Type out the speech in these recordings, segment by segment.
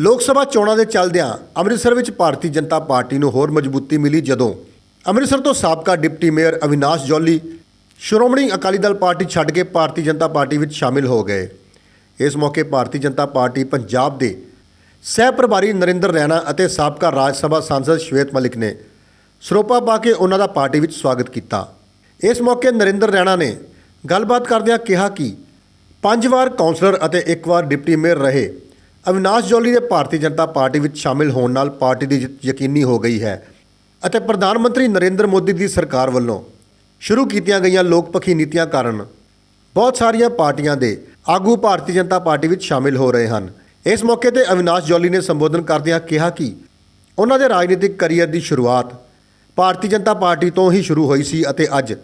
ਲੋਕ ਸਭਾ ਚੋਣਾਂ ਦੇ ਚੱਲਦਿਆਂ ਅੰਮ੍ਰਿਤਸਰ ਵਿੱਚ ਭਾਰਤੀ ਜਨਤਾ ਪਾਰਟੀ ਨੂੰ ਹੋਰ ਮਜ਼ਬੂਤੀ ਮਿਲੀ ਜਦੋਂ ਅੰਮ੍ਰਿਤਸਰ ਤੋਂ ਸਾਬਕਾ deputy mayor Avinash Jolly Shiromani Akali Dal party ਛੱਡ ਕੇ ਭਾਰਤੀ ਜਨਤਾ ਪਾਰਟੀ ਵਿੱਚ ਸ਼ਾਮਿਲ ਹੋ ਗਏ। ਇਸ ਮੌਕੇ ਭਾਰਤੀ ਜਨਤਾ ਪਾਰਟੀ ਪੰਜਾਬ ਦੇ ਸਹਿ ਪ੍ਰਭਾਰੀ ਨਰਿੰਦਰ ਰੈਣਾ ਅਤੇ ਸਾਬਕਾ ਰਾਜ ਸਭਾ ਸਾਂਸਦ ਸ਼ਵੇਤ ਮਲਿਕ ਨੇ ਸਰੋਪਾ ਪਾ ਕੇ ਉਹਨਾਂ ਦਾ ਪਾਰਟੀ ਵਿੱਚ ਸਵਾਗਤ ਕੀਤਾ। ਇਸ ਮੌਕੇ ਨਰਿੰਦਰ ਰੈਣਾ ਨੇ ਗੱਲਬਾਤ ਕਰਦਿਆਂ ਕਿਹਾ ਕਿ ਪੰਜ ਵਾਰ ਕਾਉਂਸਲਰ ਅਤੇ ਇੱਕ ਵਾਰ ਡਿਪਟੀ ਮੇਅਰ ਰਹੇ। ਅਵਿਨਾਸ਼ ਜੌਲੀ ਦੇ ਭਾਰਤੀ ਜਨਤਾ ਪਾਰਟੀ ਵਿੱਚ ਸ਼ਾਮਿਲ ਹੋਣ ਨਾਲ ਪਾਰਟੀ ਦੀ ਜਿੱਤ ਯਕੀਨੀ ਹੋ ਗਈ ਹੈ ਅਤੇ ਪ੍ਰਧਾਨ ਮੰਤਰੀ ਨਰਿੰਦਰ ਮੋਦੀ ਦੀ ਸਰਕਾਰ ਵੱਲੋਂ ਸ਼ੁਰੂ ਕੀਤੀਆਂ ਗਈਆਂ ਲੋਕਪੱਖੀ ਨੀਤੀਆਂ ਕਾਰਨ ਬਹੁਤ ਸਾਰੀਆਂ ਪਾਰਟੀਆਂ ਦੇ ਆਗੂ ਭਾਰਤੀ ਜਨਤਾ ਪਾਰਟੀ ਵਿੱਚ ਸ਼ਾਮਿਲ ਹੋ ਰਹੇ ਹਨ। ਇਸ ਮੌਕੇ ਤੇ ਅਵਿਨਾਸ਼ ਜੌਲੀ ਨੇ ਸੰਬੋਧਨ ਕਰਦਿਆਂ ਕਿਹਾ ਕਿ ਉਹਨਾਂ ਦੇ ਰਾਜਨੀਤਿਕ ਕੈਰੀਅਰ ਦੀ ਸ਼ੁਰੂਆਤ ਭਾਰਤੀ ਜਨਤਾ ਪਾਰਟੀ ਤੋਂ ਹੀ ਸ਼ੁਰੂ ਹੋਈ ਸੀ ਅਤੇ ਅੱਜ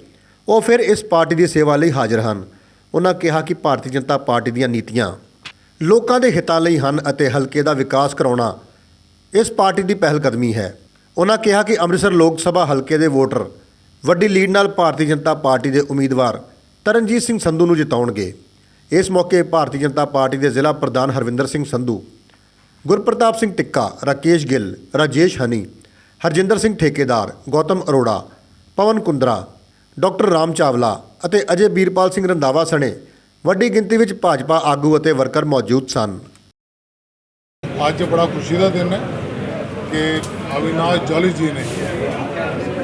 ਉਹ ਫਿਰ ਇਸ ਪਾਰਟੀ ਦੀ ਸੇਵਾ ਲਈ ਹਾਜ਼ਰ ਹਨ। ਉਹਨਾਂ ਕਿਹਾ ਕਿ ਭਾਰਤੀ ਜਨਤਾ ਪਾਰਟੀ ਦੀਆਂ ਨੀਤੀਆਂ ਲੋਕਾਂ ਦੇ ਹਿੱਤਾਂ ਲਈ ਹਨ ਅਤੇ ਹਲਕੇ ਦਾ ਵਿਕਾਸ ਕਰਾਉਣਾ ਇਸ ਪਾਰਟੀ ਦੀ ਪਹਿਲ ਕਦਮੀ ਹੈ। ਉਹਨਾਂ ਕਿਹਾ ਕਿ ਅੰਮ੍ਰਿਤਸਰ ਲੋਕ ਸਭਾ ਹਲਕੇ ਦੇ ਵੋਟਰ, ਵੱਡੀ ਲੀਡ ਨਾਲ ਭਾਰਤੀ ਜਨਤਾ ਪਾਰਟੀ ਦੇ ਉਮੀਦਵਾਰ ਤਰਨਜੀਤ ਸਿੰਘ ਸੰਧੂ ਨੂੰ ਜਿਤਾਉਣਗੇ। ਇਸ ਮੌਕੇ ਭਾਰਤੀ ਜਨਤਾ ਪਾਰਟੀ ਦੇ ਜ਼ਿਲ੍ਹਾ ਪ੍ਰਧਾਨ ਹਰਵਿੰਦਰ ਸਿੰਘ ਸੰਧੂ, ਗੁਰਪ੍ਰਤਾਪ ਸਿੰਘ ਟਿੱਕਾ, ਰਾਕੇਸ਼ ਗਿੱਲ, ਰਾਜੇਸ਼ ਹਨੀ, ਹਰਜਿੰਦਰ ਸਿੰਘ ਠੇਕੇਦਾਰ, ਗੌਤਮ ਅਰੋੜਾ, ਪਵਨ ਕੁੰਦਰਾ, ਡਾਕਟਰ ਰਾਮ ਚਾਵਲਾ ਅਤੇ ਅਜੇ ਵੀਰਪਾਲ ਸਿੰਘ ਰੰਦਾਵਾ ਸਣੇ ਵੱਡੀ ਗਿਣਤੀ ਵਿੱਚ ਭਾਜਪਾ ਆਗੂ ਅਤੇ ਵਰਕਰ ਮੌਜੂਦ ਸਨ। ਅੱਜ ਬੜਾ ਖੁਸ਼ੀ ਦਾ ਦਿਨ ਹੈ ਕਿ ਅਵਿਨਾਸ਼ ਜੌਲੀ ਜੀ ਨੇ,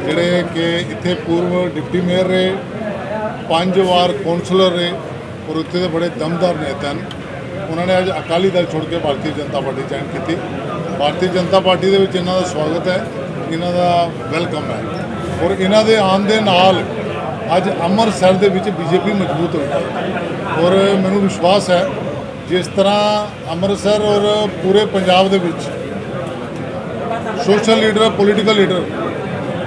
ਜਿਹੜੇ ਕਿ ਇੱਥੇ ਪੂਰਵ ਡਿਪਟੀ ਮੇਅਰ ਰਹੇ, ਪੰਜ ਵਾਰ ਕੌਂਸਲਰ ਰਹੇ ਔਰ ਉੱਥੇ ਦੇ ਬੜੇ ਦਮਦਾਰ ਨੇਤਾ ਹਨ ਉਹਨਾਂ ਨੇ ਅੱਜ ਅਕਾਲੀ ਦਲ ਛੋੜ ਕੇ ਭਾਰਤੀ ਜਨਤਾ ਪਾਰਟੀ ਜੁਆਇਨ ਕੀਤੀ। ਭਾਰਤੀ ਜਨਤਾ ਪਾਰਟੀ ਦੇ ਵਿੱਚ ਇਹਨਾਂ ਦਾ ਸਵਾਗਤ ਹੈ, ਇਹਨਾਂ ਦਾ ਵੈਲਕਮ ਹੈ। ਔਰ ਇਹਨਾਂ ਦੇ ਆਉਣ ਦੇ ਨਾਲ ਅੱਜ ਅੰਮ੍ਰਿਤਸਰ ਦੇ ਵਿੱਚ ਬੀਜੇਪੀ ਮਜ਼ਬੂਤ ਹੋਈ ਔਰ ਮੈਨੂੰ ਵਿਸ਼ਵਾਸ ਹੈ ਜਿਸ ਤਰ੍ਹਾਂ ਅੰਮ੍ਰਿਤਸਰ ਔਰ ਪੂਰੇ ਪੰਜਾਬ ਦੇ ਵਿੱਚ social leader political leader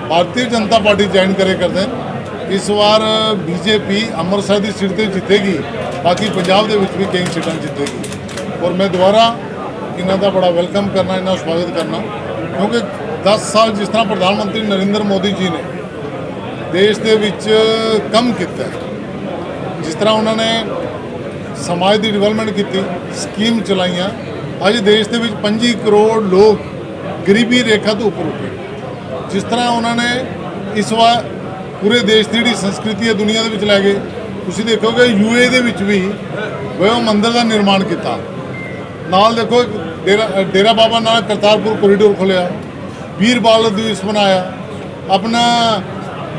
Bharatiya Janata party join ਕਰੇ ਕਰਦੇ ਹਨ। ਇਸ ਵਾਰ ਬੀਜੇਪੀ ਅੰਮ੍ਰਿਤਸਰ ਦੀ ਸੀਟ ਤੇ ਜਿੱਤੇਗੀ, ਬਾਕੀ ਪੰਜਾਬ ਦੇ ਵਿੱਚ ਵੀ ਕਈ ਸੀਟਾਂ ਜਿੱਤੇਗੀ ਔਰ ਮੈਂ ਦੁਬਾਰਾ ਇਹਨਾਂ ਦਾ ਬੜਾ ਵੈਲਕਮ ਕਰਨਾ, ਇਹਨਾਂ ਦਾ ਸਵਾਗਤ ਕਰਨਾ, ਕਿਉਂਕਿ 10 ਸਾਲ ਜਿਸ ਤਰ੍ਹਾਂ ਪ੍ਰਧਾਨ ਮੰਤਰੀ ਨਰਿੰਦਰ ਮੋਦੀ ਜੀ ਨੇ ਦੇਸ਼ ਦੇ ਵਿੱਚ ਕੰਮ ਕੀਤਾ ਹੈ। ਜਿਸ ਤਰ੍ਹਾਂ ਉਹਨਾਂ ਨੇ ਸਮਾਜ ਦੀ ਡਿਵੈਲਪਮੈਂਟ ਕੀਤੀ ਸਕੀਮ ਚਲਾਈਆਂ, ਅੱਜ ਦੇਸ਼ ਦੇ ਵਿੱਚ 25 ਕਰੋੜ ਲੋਕ ਗਰੀਬੀ ਰੇਖਾ ਤੋਂ ਉੱਪਰ ਉੱਠੇ। ਜਿਸ ਤਰ੍ਹਾਂ ਉਹਨਾਂ ਨੇ ਇਸ ਵਾਰ ਪੂਰੇ ਦੇਸ਼ ਦੀ ਜਿਹੜੀ ਸੰਸਕ੍ਰਿਤੀ ਹੈ ਦੁਨੀਆ ਦੇ ਵਿੱਚ ਲੈ ਗਏ ਤੁਸੀਂ ਦੇਖੋਗੇ ਯੂਏ ਦੇ ਵਿੱਚ ਵੀ ਉਹ ਮੰਦਰ ਦਾ ਨਿਰਮਾਣ ਕੀਤਾ। ਨਾਲ ਦੇਖੋ ਡੇਰਾ ਡੇਰਾ ਬਾਬਾ ਨਾਨਕ ਕਰਤਾਰਪੁਰ ਕੋਰੀਡੋਰ ਖੋਲਿਆ। ਵੀਰ ਬਾਲ ਦਿਵਸ ਮਨਾਇਆ ਆਪਣਾ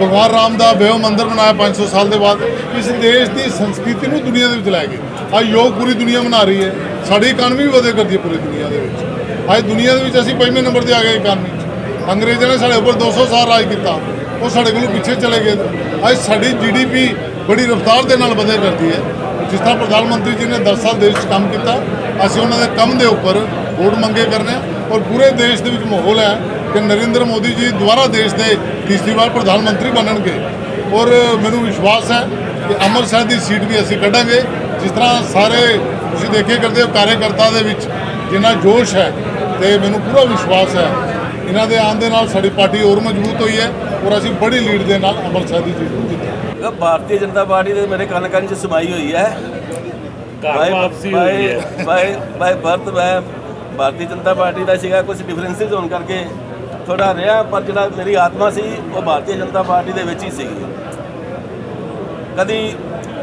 ਭਗਵਾਨ ਰਾਮ ਦਾ ਵਿਆਹ ਮੰਦਿਰ ਬਣਾਇਆ 500 ਸਾਲ ਦੇ ਬਾਅਦ, ਇਸ ਦੇਸ਼ ਦੀ ਸੰਸਕ੍ਰਿਤੀ ਨੂੰ ਦੁਨੀਆ ਦੇ ਵਿੱਚ ਲੈ ਗਏ। ਅੱਜ ਯੋਗ ਪੂਰੀ ਦੁਨੀਆ ਮਨਾ ਰਹੀ ਹੈ। ਸਾਡੀ ਇਕਾਨਮੀ ਵੀ ਵਧੇ ਕਰਦੀ ਹੈ ਪੂਰੀ ਦੁਨੀਆ ਦੇ ਵਿੱਚ। ਅੱਜ ਦੁਨੀਆ ਦੇ ਵਿੱਚ ਅਸੀਂ ਪੰਜਵੇਂ ਨੰਬਰ ਤੇ ਆ ਗਏ ਇਕਾਨਮੀ 'ਚ। ਅੰਗਰੇਜ਼ਾਂ ਨੇ ਸਾਡੇ ਉੱਪਰ 200 ਸਾਲ ਰਾਜ ਕੀਤਾ। ਉਹ ਸਾਡੇ ਕੋਲੋਂ ਪਿੱਛੇ ਚਲੇ ਗਏ। ਅੱਜ ਸਾਡੀ ਜੀਡੀਪੀ ਬੜੀ ਰਫ਼ਤਾਰ ਦੇ ਨਾਲ ਵਧੇ ਕਰਦੀ ਹੈ। ਜਿਸ ਤਰ੍ਹਾਂ ਪ੍ਰਧਾਨ ਮੰਤਰੀ ਜੀ ਨੇ 10 ਸਾਲ ਦੇਸ਼ 'ਚ ਕੰਮ ਕੀਤਾ, ਅਸੀਂ ਉਹਨਾਂ ਦੇ ਕੰਮ ਦੇ ਉੱਪਰ ਵੋਟ ਮੰਗੇ ਕਰਨੇ ਆ ਔਰ ਪੂਰੇ ਦੇਸ਼ ਦੇ ਵਿੱਚ ਮਾਹੌਲ ਹੈ। ਕਿ ਨਰਿੰਦਰ ਮੋਦੀ ਜੀ ਦੁਬਾਰਾ ਦੇਸ਼ ਦੇ ਤੀਸਰੀ ਵਾਰ ਪ੍ਰਧਾਨ ਮੰਤਰੀ ਬਣਨਗੇ। ਔਰ ਮੈਨੂੰ ਵਿਸ਼ਵਾਸ ਹੈ ਕਿ ਅੰਮ੍ਰਿਤਸਰ ਦੀ ਸੀਟ ਵੀ ਅਸੀਂ ਕੱਢਾਂਗੇ। ਜਿਸ ਤਰ੍ਹਾਂ ਸਾਰੇ ਤੁਸੀਂ ਦੇਖੇ ਕਰਦੇ ਹੋ ਕਾਰਜਕਰਤਾ ਦੇ ਵਿੱਚ ਜਿੰਨਾ ਜੋਸ਼ ਹੈ ਤੇ ਮੈਨੂੰ ਪੂਰਾ ਵਿਸ਼ਵਾਸ ਹੈ। ਇਹਨਾਂ ਦੇ ਆਉਣ ਦੇ ਨਾਲ ਸਾਡੀ ਪਾਰਟੀ ਹੋਰ ਮਜ਼ਬੂਤ ਹੋਈ ਹੈ ਔਰ ਅਸੀਂ ਬੜੀ ਲੀਡ ਦੇ ਨਾਲ ਅੰਮ੍ਰਿਤਸਰ ਦੀ ਜਿੱਤਾਂਗੇ ਇਹ ਭਾਰਤੀ ਜਨਤਾ ਪਾਰਟੀ ਦੇ ਮੇਰੇ ਕੰਨ ਕੰਨ ਚ ਸਮਾਈ ਹੋਈ ਹੈ। ਘਰ ਵਾਪਸੀ ਹੋਈ ਹੈ। ਬਾਈ ਬਾਈ ਬਰਤ ਮੈਂ ਭਾਰਤੀ ਜਨਤਾ ਪਾਰਟੀ ਦਾ ਸੀਗਾ ਕੁਝ ਡਿਫਰੈਂਸਿਸ ਹੋਣ ਕਰਕੇ ਥੋੜਾ ਰਿਹਾ ਪਰ ਜਿਹੜਾ ਮੇਰੀ ਆਤਮਾ ਸੀ ਉਹ ਭਾਰਤੀ ਜਨਤਾ ਪਾਰਟੀ ਦੇ ਵਿੱਚ ਹੀ ਸੀਗੀ। ਕਦੀ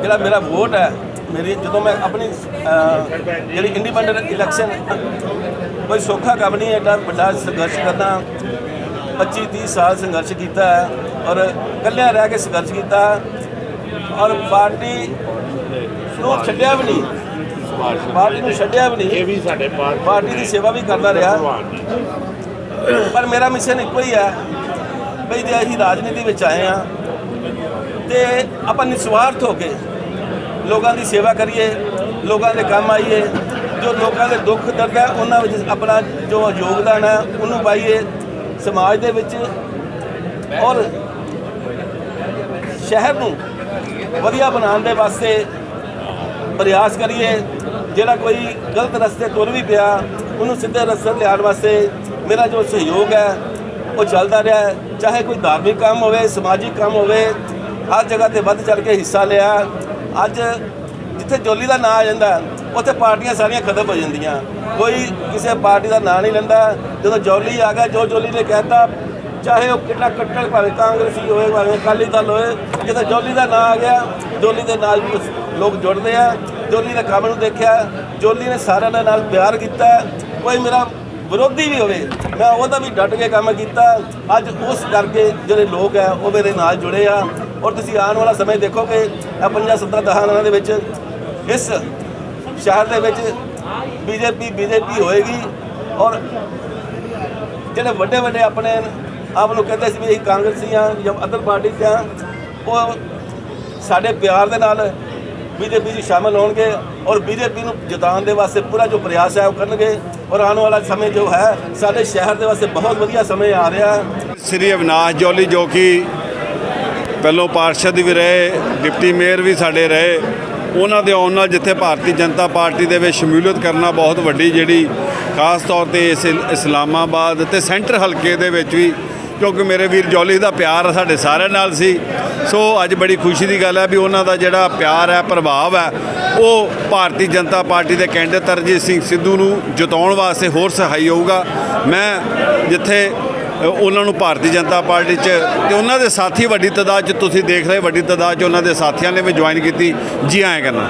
ਜਿਹੜਾ ਮੇਰਾ ਵੋਟ ਹੈ ਮੇਰੀ ਜਦੋਂ ਮੈਂ ਆਪਣੀ ਜਿਹੜੀ ਇੰਡੀਪੈਂਡੈਂਟ ਇਲੈਕਸ਼ਨ ਕੋਈ ਸੌਖਾ ਕੰਮ ਨਹੀਂ ਐਡਾ ਵੱਡਾ ਸੰਘਰਸ਼ ਕਰਨਾ 25 30 ਸਾਲ ਸੰਘਰਸ਼ ਕੀਤਾ ਹੈ ਔਰ ਇਕੱਲਿਆਂ ਰਹਿ ਕੇ ਸੰਘਰਸ਼ ਕੀਤਾ। ਔਰ ਪਾਰਟੀ ਨੂੰ ਛੱਡਿਆ ਵੀ ਨਹੀਂ। ਪਾਰਟੀ ਨੂੰ ਛੱਡਿਆ ਵੀ ਇਹ ਨਹੀਂ ਵੀ ਸਾਡੇ ਪਾਰਟੀ ਦੀ ਸੇਵਾ ਵੀ ਕਰਦਾ ਰਿਹਾ। ਪਰ ਮੇਰਾ ਮਿਸ਼ਨ ਇੱਕੋ ਹੀ ਹੈ ਬਈ ਜੇ ਅਸੀਂ ਰਾਜਨੀਤੀ ਵਿੱਚ ਆਏ ਆ ਤੇ ਆਪਾਂ ਨਿਸਵਾਰਥ ਹੋ ਕੇ ਲੋਕਾਂ ਦੀ ਸੇਵਾ ਕਰੀਏ, ਲੋਕਾਂ ਦੇ ਕੰਮ ਆਈਏ, ਜੋ ਲੋਕਾਂ ਦੇ ਦੁੱਖ ਦਰਦ ਹੈ, ਉਹਨਾਂ ਵਿੱਚ ਆਪਣਾ ਜੋ ਯੋਗਦਾਨ ਹੈ, ਉਹਨੂੰ ਪਾਈਏ ਸਮਾਜ ਦੇ ਵਿੱਚ ਔਰ ਸ਼ਹਿਰ ਨੂੰ ਵਧੀਆ ਬਣਾਉਣ ਦੇ ਵਾਸਤੇ ਪ੍ਰਯਾਸ ਕਰੀਏ। ਜਿਹੜਾ ਕੋਈ ਗਲਤ ਰਸਤੇ ਤੁਰ ਵੀ ਪਿਆ, ਉਹਨੂੰ ਸਿੱਧੇ ਰਸਤੇ ਲਿਆਉਣ ਵਾਸਤੇ ਮੇਰਾ ਜੋ ਸਹਿਯੋਗ ਹੈ, ਉਹ ਚੱਲਦਾ ਰਿਹਾ ਚਾਹੇ ਕੋਈ ਧਾਰਮਿਕ ਕੰਮ ਹੋਵੇ, ਸਮਾਜਿਕ ਕੰਮ ਹੋਵੇ, ਹਰ ਜਗ੍ਹਾ ਤੇ ਵੱਧ ਚੜ ਕੇ ਹਿੱਸਾ ਲਿਆ। ਅੱਜ ਜਿੱਥੇ ਜਿੱਥੇ ਜੋਲੀ ਦਾ ਨਾਂ ਆ ਜਾਂਦਾ, ਉੱਥੇ ਪਾਰਟੀਆਂ ਸਾਰੀਆਂ ਖਤਮ ਹੋ ਜਾਂਦੀਆਂ। ਕੋਈ ਕਿਸੇ ਪਾਰਟੀ ਦਾ ਨਾਂ ਨਹੀਂ ਲੈਂਦਾ। ਜਦੋਂ ਜੋਲੀ ਆ ਗਿਆ, ਜੋ ਜੋਲੀ ਨੇ ਕਹਿਤਾ, ਚਾਹੇ ਉਹ ਕਿੰਨਾ ਕੱਟੜ ਭਾਵੇਂ ਕਾਂਗਰਸੀ ਹੋਵੇ, ਭਾਵੇਂ ਅਕਾਲੀ ਦਲ ਹੋਵੇ ਜਦੋਂ ਜੋਲੀ ਦਾ ਨਾਂ ਆ ਗਿਆ, ਜੋਲੀ ਦੇ ਨਾਲ ਲੋਕ ਜੁੜਦੇ ਆ। ਜੋਲੀ ਦੇ ਕੰਮ ਨੂੰ ਦੇਖਿਆ। ਜੋਲੀ ਨੇ ਸਾਰਿਆਂ ਦੇ ਨਾਲ ਪਿਆਰ ਕੀਤਾ। ਕੋਈ ਮੇਰਾ ਵਿਰੋਧੀ ਵੀ ਹੋਵੇ। ਮੈਂ ਉਹਦਾ ਵੀ ਡਟ ਕੇ ਕੰਮ ਕੀਤਾ। ਅੱਜ ਉਸ ਕਰਕੇ ਜਿਹੜੇ ਲੋਕ ਹੈ ਉਹ ਮੇਰੇ ਨਾਲ ਜੁੜੇ ਆ। ਔਰ ਤੁਸੀਂ ਆਉਣ ਵਾਲਾ ਸਮੇਂ ਦੇਖੋਗੇ, ਇਹ ਪੰਜਾਂ ਸੱਤਾਂ ਦਸਾਂ ਦਿਨਾਂ ਦੇ ਵਿੱਚ ਇਸ ਸ਼ਹਿਰ ਦੇ ਵਿੱਚ ਬੀਜੇਪੀ ਬੀਜੇਪੀ ਹੋਏਗੀ। ਔਰ ਜਿਹੜੇ ਵੱਡੇ ਵੱਡੇ ਆਪਣੇ ਆਪ ਨੂੰ ਕਹਿੰਦੇ ਸੀ ਵੀ ਅਸੀਂ ਕਾਂਗਰਸੀ ਆ ਜਾਂ ਅਦਰ ਪਾਰਟੀ 'ਚ ਆ, ਉਹ ਸਾਡੇ ਪਿਆਰ ਦੇ ਨਾਲ ਬੀਜੇਪੀ 'ਚ ਸ਼ਾਮਲ ਹੋਣਗੇ। ਔਰ ਬੀਜੇਪੀ ਨੂੰ ਜਿਤਾਉਣ ਦੇ ਵਾਸਤੇ ਪੂਰਾ ਜੋ ਪ੍ਰਯਾਸ ਹੈ ਉਹ ਕਰਨਗੇ। ਔਰ ਆਉਣ ਵਾਲਾ ਸਮੇਂ ਜੋ ਹੈ, ਸਾਡੇ ਸ਼ਹਿਰ ਦੇ ਵਾਸਤੇ ਬਹੁਤ ਵਧੀਆ ਸਮੇਂ ਆ ਰਿਹਾ। ਹੈ ਸ੍ਰੀ ਅਵਿਨਾਸ਼ ਜੋਲੀ ਜੋ ਕਿ ਪਹਿਲੋਂ ਪਾਰਸ਼ਦ ਵੀ ਰਹੇ, ਡਿਪਟੀ ਮੇਅਰ ਵੀ ਸਾਡੇ ਰਹੇ, ਉਹਨਾਂ ਦੇ ਆਉਣ ਨਾਲ ਜਿੱਥੇ ਭਾਰਤੀ ਜਨਤਾ ਪਾਰਟੀ ਦੇ ਵਿੱਚ ਸ਼ਮੂਲੀਅਤ ਕਰਨਾ ਬਹੁਤ ਵੱਡੀ ਜਿਹੜੀ ਖਾਸ ਤੌਰ ਤੇ ਇਸ ਇਸਲਾਮਾਬਾਦ ਤੇ ਸੈਂਟਰ ਹਲਕੇ ਦੇ ਵਿੱਚ ਵੀ ਕਿਉਂਕਿ ਮੇਰੇ ਵੀਰ ਜੌਲੀ ਦਾ ਪਿਆਰ ਸਾਡੇ ਸਾਰਿਆਂ ਨਾਲ ਸੀ। ਸੋ ਅੱਜ ਬੜੀ ਖੁਸ਼ੀ ਦੀ ਗੱਲ ਹੈ ਵੀ ਉਹਨਾਂ ਦਾ ਜਿਹੜਾ ਪਿਆਰ ਹੈ, ਪ੍ਰਭਾਵ ਹੈ, ਉਹ ਭਾਰਤੀ ਜਨਤਾ ਪਾਰਟੀ ਦੇ ਕੈਂਡੀਡੇਟ ਤਰਜੀਤ ਸਿੰਘ ਸਿੱਧੂ ਨੂੰ ਜਿਤਾਉਣ ਵਾਸਤੇ ਹੋਰ ਸਹਾਈ ਹੋਊਗਾ। ਮੈਂ ਜਿੱਥੇ ਉਹਨਾਂ ਨੂੰ ਭਾਰਤੀ ਜਨਤਾ ਪਾਰਟੀ 'ਚ ਤੇ ਉਹਨਾਂ ਦੇ ਸਾਥੀ ਵੱਡੀ ਤਾਦਾਦ 'ਚ ਤੁਸੀਂ ਦੇਖ ਰਹੇ ਵੱਡੀ ਤਾਦਾਦ 'ਚ ਉਹਨਾਂ ਦੇ ਸਾਥੀਆਂ ਨੇ ਵੀ ਜੁਆਇਨ ਕੀਤੀ। ਜੀ, ਆਇਆਂ ਕਰਨਾ